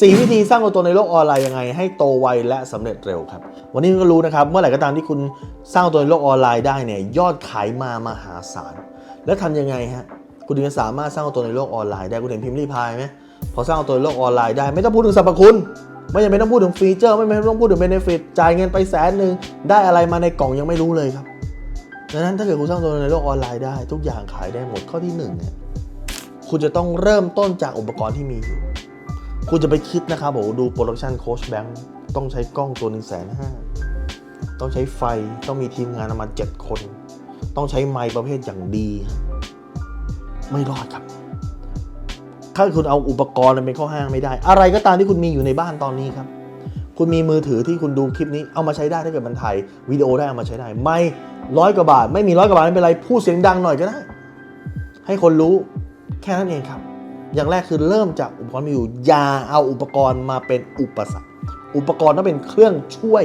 สี่วิธีสร้างตัวตนในโลกออนไลน์ยังไง ให้โตไวและสำเร็จเร็วครับ วันนี้ก็รู้นะครับ เมื่อไหร่ก็ตามที่คุณสร้างตัวในโลกออนไลน์ได้เนี่ยยอดขายมามหาศาล แล้วทำยังไงฮะคุณถึงจะสามารถสร้างตัวในโลกออนไลน์ได้คุณเห็นพิมพ์รีพายไหมพอสร้างตัวในโลกออนไลน์ได้ไม่ต้องพูดถึงสรรพคุณ ไม่จำเป็นต้องพูดถึงฟีเจอร์ ไม่จำเป็นต้องพูดถึงเบนฟิตจ่ายเงินไปแสนหนึ่งได้อะไรมาในกล่องยังไม่รู้เลยครับดังนั้นถ้าเกิดคุณสร้างตัวในโลกออนไลน์ได้ ทุกอย่างขายได้หมดข้อที่หนึ่งเนี่ยคุณจะต้องเริ่มต้นจากอุปกรณ์ที่มีอยู่ คุณจะไปคิดนะครับโอ้โหดูโปรดักชันโค้ชแบงค์ต้องใช้กล้องตัวหนึ่งแสนห้าต้องใช้ไฟต้องมีทีมงานประมาณเจ็ดคน ต้องใช้ไมค์ประเภทอย่างดี ไม่รอดครับ ถ้าคุณเอาอุปกรณ์เป็นข้อห้างไม่ได้ อะไรก็ตามที่คุณมีอยู่ในบ้านตอนนี้ครับ คุณมีมือถือที่คุณดูคลิปนี้เอามาใช้ได้ถ้าเกิดมันถ่ายวิดีโอได้เอามาใช้ได้ ไม่ร้อยกว่าบาท ไม่มีร้อยกว่าบาทไม่เป็นไรพูดเสียงดังหน่อยก็ได้ ให้คนรู้แค่นั้นเองครับ อย่างแรกคือเริ่มจากอุปกรณ์มีอยู่อย่าเอาอุปกรณ์มาเป็นอุปสรรค อุปกรณ์ต้องเป็นเครื่องช่วย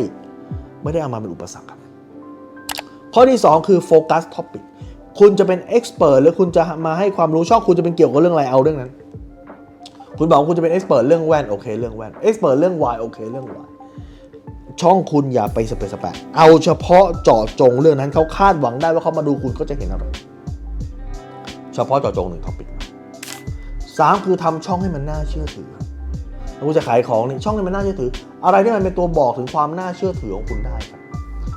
ไม่ได้เอามาเป็นอุปสรรคครับข้อที่ 2 คือโฟกัสท็อปิกคุณจะเป็นเอ็กซ์เพรสหรือคุณจะมาให้ความรู้ช่องคุณจะเป็นเกี่ยวกับเรื่องอะไรเอาเรื่องนั้น คุณบอกคุณจะเป็นเอ็กซ์เพรสเรื่องแว่นโอเคเรื่องแว่นเอ็กซ์เพรสเรื่องวายโอเคเรื่องวายช่องคุณอย่าไปสเปซสแปะเอาเฉพาะเจาะจงเรื่องนั้นเขาคาดหวังได้ว่าเขามาดูคุณก็จะเห็นอะไร เฉพาะเจาะจงหนึ่งท็อปิก สามคือทำช่องให้มันน่าเชื่อถือถ้าคุณจะขายของนี่ช่องให้มันน่าเชื่อถือ อะไรที่มันเป็นตัวบอกถึงความน่าเชื่อถือของคุณได้ครับ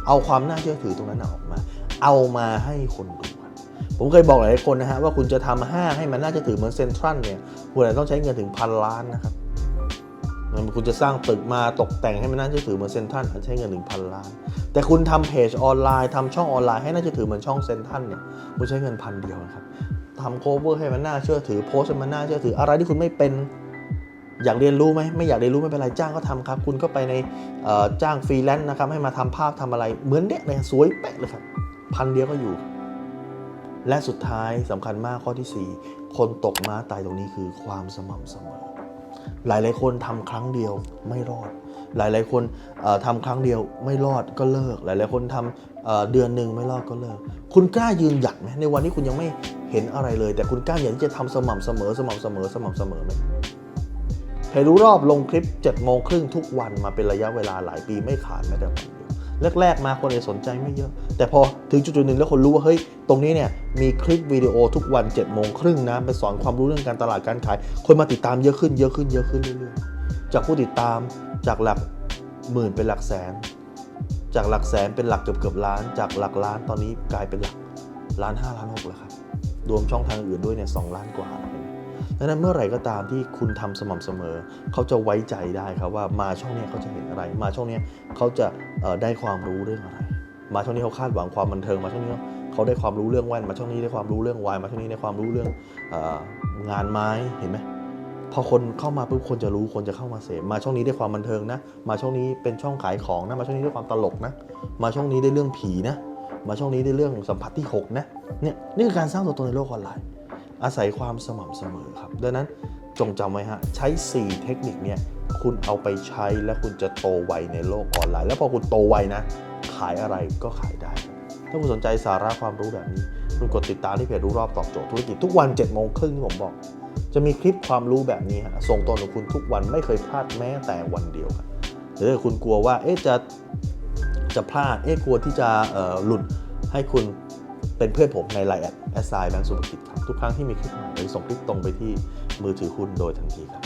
เอาความน่าเชื่อถือตรงนั้นออกมา เอามาให้คนดูครับผมเคยบอกหลายคนนะฮะว่าคุณจะทำห้างให้มันน่าเชื่อถือเหมือนเซ็นทรัลเนี่ยคุณอาจจะต้องใช้เงินถึงพันล้านนะครับมันคุณจะสร้างตึกมาตกแต่งให้มันน่าเชื่อถือเหมือนเซ็นทรัลใช้เงินถึงพันล้าน แต่คุณทำเพจออนไลน์ทำช่องออนไลน์ให้น่าเชื่อถือเหมือนช่องเซ็นทรัลเนี่ยคุณใช้เงินพันเดียวนะครับ ทำโคเวอร์ให้มันน่าเชื่อถือโพสให้มันน่าเชื่อถืออะไรที่คุณไม่เป็นอยากเรียนรู้ไหมไม่อยากเรียนรู้ไม่เป็นไรจ้างก็ทำครับ คุณก็ไปในจ้างฟรีแลนซ์นะครับให้มาทำภาพทำอะไรเหมือนเนี้ยเลยสวยเป๊ะเลยครับ พันเดียวก็อยู่ และสุดท้ายสำคัญมากข้อที่ 4 คนตกม้าตายตรงนี้คือความสม่ำเสมอ หลายหลายๆคนทำครั้งเดียวไม่รอด หลายหลายๆคนเอ่อทำครั้งเดียวไม่รอดก็เลิก หลายหลายๆคนทำเอ่อเดือนหนึ่งไม่รอดก็เลิก คุณกล้ายืนหยัดไหมในวันที่คุณยังไม่ เห็นอะไรเลย แต่คุณกล้าอย่างที่จะทำสม่ำเสมอสม่ำเสมอสม่ำเสมอไหมเพรู้รอบลงคลิป7โมงครึ่งทุกวันมาเป็นระยะเวลาหลายปีไม่ขาดแม้แต่วันเดียวแรกๆมาคนเลยสนใจไม่เยอะ แต่พอถึงจุดๆหนึ่งแล้วคนรู้ว่าเฮ้ยตรงนี้เนี่ยมีคลิปวิดีโอทุกวัน7จ็ดโมงครึ่งนะไปสอนความรู้เรื่องการตลาดการขาย คนมาติดตามเยอะขึ้นเยอะขึ้นเยอะขึ้นเรื่อยๆจากผู้ติดตามจากหลักหมื่นเป็นหลักแสน จากหลักแสนเป็นหลักเกือบเกือบล้าน จากหลักล้านตอนนี้กลายเป็นหลักล้านห้าล้านหกแล้วครับ รวมช่องทางอื่นด้วยเนี่ยสองล้านกว่าแล้วดังนั้นเมื่อไหร่ก็ตามที่คุณทำสม่ำเสมอ เขาจะไว้ใจได้ครับว่ามาช่องนี้เขาจะเห็นอะไร มาช่องนี้เขาจะได้ความรู้เรื่องอะไร มาช่องนี้เขาคาดหวังความบันเทิงมาช่องนี้เขาได้ความรู้เรื่องแว่นมาช่องนี้ได้ความรู้เรื่องวายมาช่องนี้ได้ความรู้เรื่ององานไม้เห็นไหมพอคนเข้ามาปุ๊บคนจะรู้คนจะเข้ามาเสพมาช่องนี้ได้ความบันเทิงนะ มาช่องนี้เป็นช่องขายของนะมาช่องนี้ได้ความตลกนะ มาช่องนี้ได้เรื่องผีนะ มาช่องนี้ได้เรื่องสัมผัสที่หกนะ เนี่ยนี่คือการสร้างตัวตนในโลกออนไลน์ อาศัยความสม่ำเสมอครับ ดังนั้นจงจำไว้ฮะ ใช้ 4 เทคนิคเนี่ยคุณเอาไปใช้และคุณจะโตไวในโลกออนไลน์ แล้วพอคุณโตไวนะ ขายอะไรก็ขายได้ ถ้าคุณสนใจสาระความรู้แบบนี้คุณกดติดตามที่เพจรู้รอบตอบโจทย์ธุรกิจทุกวัน7จ็ดโมงครึ่งที่ผมบอก จะมีคลิปความรู้แบบนี้ฮะส่งตรงถึงคุณทุกวันไม่เคยพลาดแม้แต่วันเดียวครับหรือถ้าคุณกลัวว่าเอ๊ะจะ จะพลาด เอ๊ะกลัวที่จะหลุดให้คุณเป็นเพื่อนผมในไลน์แอดแอสไซน์แบงก์สุภกิจครับ ทุกครั้งที่มีคลิปใหม่ส่งคลิปตรงไปที่มือถือคุณโดยทันทีครับ